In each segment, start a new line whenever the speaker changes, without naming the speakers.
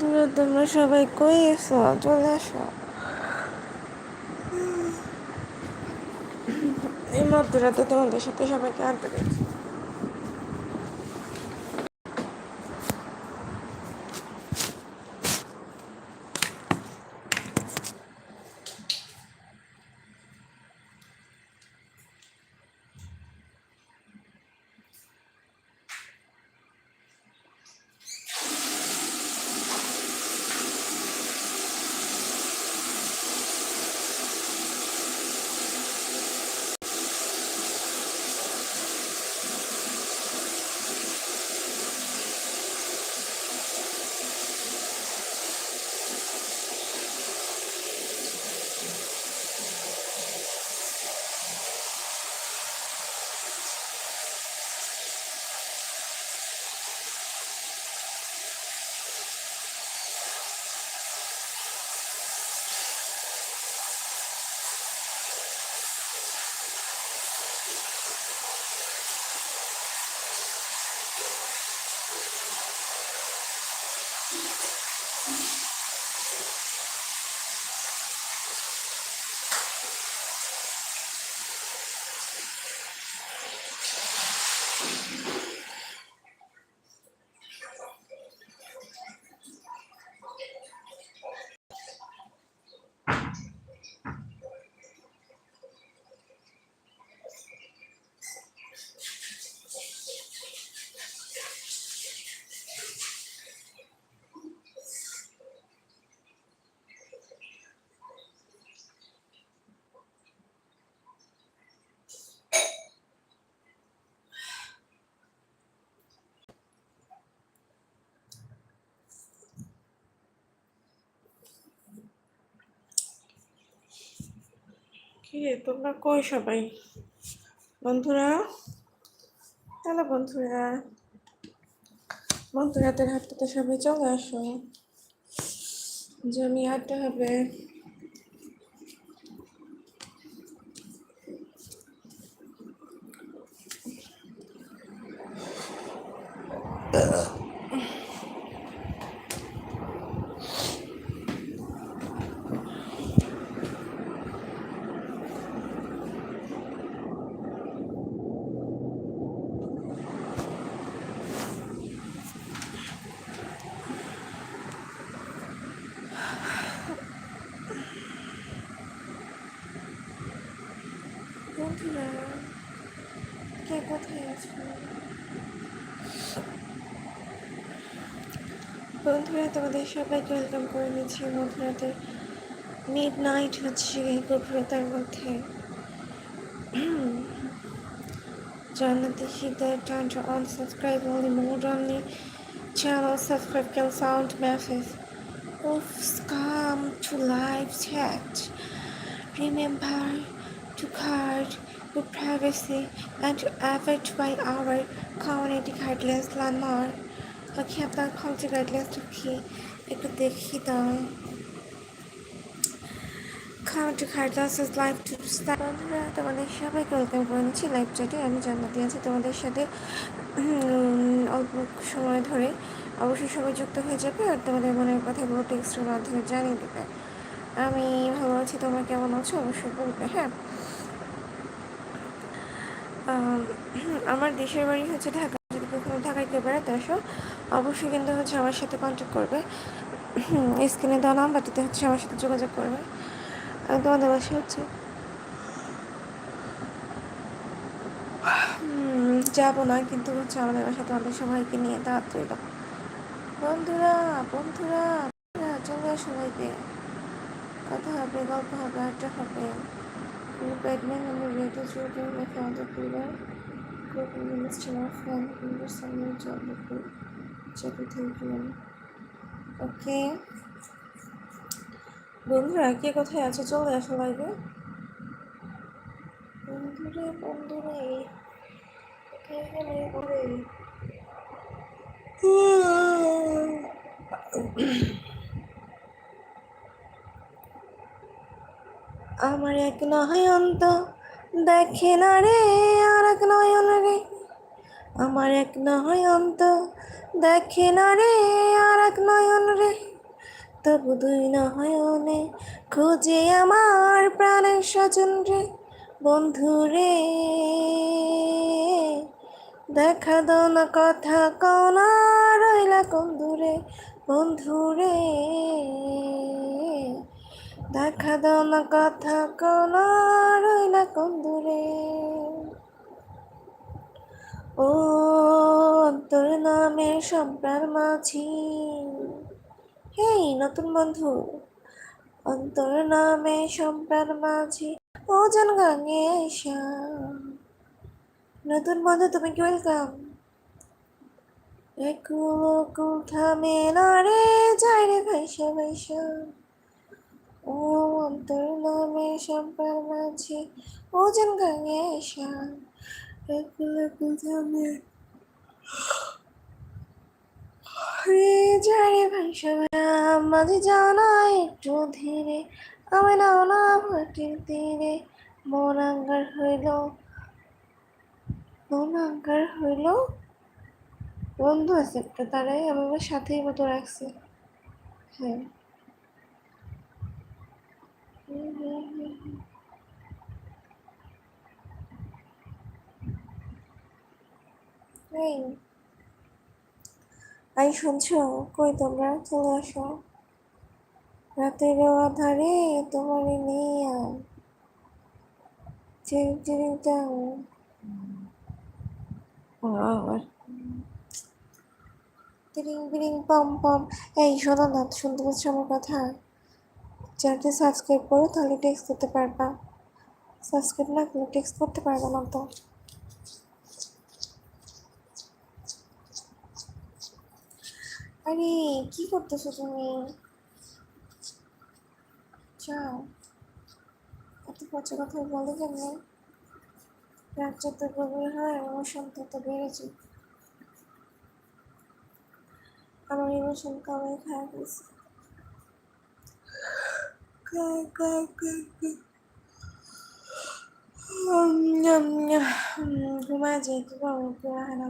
বন্ধুরা তোমরা সবাই কই এসো চলে আসো। এই মধ্যরাতে তোমাদের সাথে সবাইকে আনতে দিচ্ছি কি রে, তোমরা কই সবাই? বন্ধুরা? হ্যালো বন্ধুরা। বন্ধুরাদের হাতটাতে সবাই চলে আসো। জমি আড্ডা হবে। বন্ধুরা কে কোথায় আছো বন্ধুরা তোমাদের সবাইকে ওয়েলকাম করে নিচ্ছি মধ্যরাতের মিড নাইট হচ্ছে এই গভীরতার মধ্যে জান্নাতি শীতের time to unsubscribe only mode only channel subscribe can sound message of come to live chat remember to guard your privacy and to avoid by our community guidelines, landmark okay আপনার committee গাইডলাইন্সটা কি একটু দেখি দাও committee guidelines is live to বন্ধুরা, তোমাদের সবাইকে welcome করে নিচ্ছি লাইভ চ্যাটে আমি জান্নাতি আছি তোমাদের সাথে অল্প সময় ধরে। অবশ্যই সবাই যুক্ত হয়ে যাবে আর তোমাদের মনের কথাগুলো টেক্সটের মাধ্যমে জানিয়ে দেবে। আমি ভালো আছি, তোমরা কেমন আছো? অবশ্যই বলবে হ্যাঁ। আমার দেশের বাড়ি হচ্ছে ঢাকা। যদি কখনো ঢাকায় কেউ বেড়াতে আসো, অবশ্যই কিন্তু হচ্ছে আমার সাথে কন্ট্যাক্ট করবে। স্ক্রিনে দেওয়া নাম্বারটিতে হচ্ছে আমার সাথে যোগাযোগ করবে। আমি তোমাদের বাসা হচ্ছে? যাব না, কিন্তু হচ্ছে আমাদের বাসায় তোমাদের সবাইকে নিয়ে তাড়াতাড়ি বন্ধুরা বন্ধুরা চলে সবাইকে। কথা হবে, গল্প হবে, আড্ডা হবে। Batman and the radio children my father group in the Mr. Fan in the summer job group chapter three ওকে বন্ধুরা কে কোথায় আছে চলে আসো লাইভে বন্ধুরে বন্ধুরে গেলে ওরে আমার এক নয়ন তো দেখে না রে, আর এক নয়ন রে। আমার এক নয়ন্ত দেখে না রে, আর এক নয়ন রে। তবু দুই নয়নে খুঁজে আমার প্রাণের স্বজন রে। বন্ধু রে, দেখা দাও না কথা কনা রইলা কোন দূরে। বন্ধু রে দেখা দাও না কথা কনা রইলা কোন ও তোর নামে সম্প্রাণ মাঝি। হেই, নতুন বন্ধু। অন্তর নামে সম্প্রাণ মাঝি, ও জন গাঙে শ্যাম নতুন বন্ধু, তুমি কি ওয়েলকাম একুল কুল থামে না রে যাই রে ভাইসা ভাইসা। ও অন্তর নামে সম্প্রাণ মাঝি, ও জন গাঙে যাই রে ভাইসা মাঝে জানা একটু ধীরে আমি নাও না ভাটির তীরে। মন আঙ্গার হইল, মন আঙ্গার হইল। বন্ধু আছে একটা তারাই আমি আমার সাথেই মতো রাখছি। হ্যাঁ হুম, হুম, হুম, হুম। এই। আই শুনছো? কই তোমরা? চলে আসো। রাতের আধারে তোমার নিয়ে চিরিং চিরিং চাং আর তিরিং বিরিং পম পম। এই শোনো না শুনতে পাচ্ছ আমার কথা? চ্যানেলটি সাবস্ক্রাইব করো, তাহলে টেক্সট করতে পারবা। সাবস্ক্রাইব না করলে টেক্সট করতে পারবা না তো। আরে, কি করতেছো তুমি? যাও। এত পচা কথা বলে কেমন? রাত যত গভীর হয় ইমোশন তত বেড়েছে আমার ইমোশন কামাই খায় খায় ঘুমায় যাই কি ঘুমায় না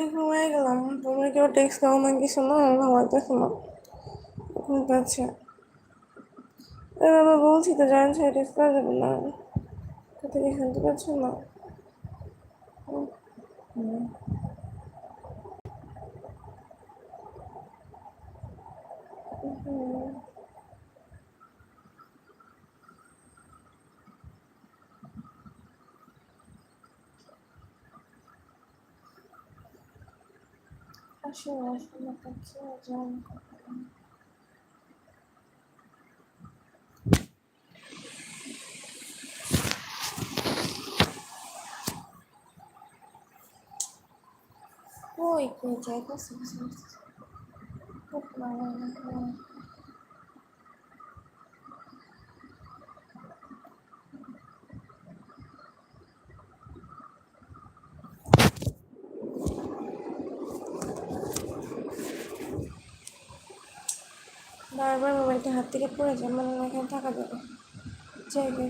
আমি ঘুমাই গেলাম। তুমি কেউ টেক্সট করো না কিছু না ঘুমাইতেছি না পাচ্ছে আমি বলছি তো জানছে টেক্সট করা যাবে না। কথা কি শুনতে পাচ্ছ না? হুম। আসো আমার কাছে জয়েন করো যাইতেছে খুব ভালো লাগে বারবার মোবাইলটা হাত থেকে পড়ে যায় মনে এখানে থাকা যাবে। জায়গায়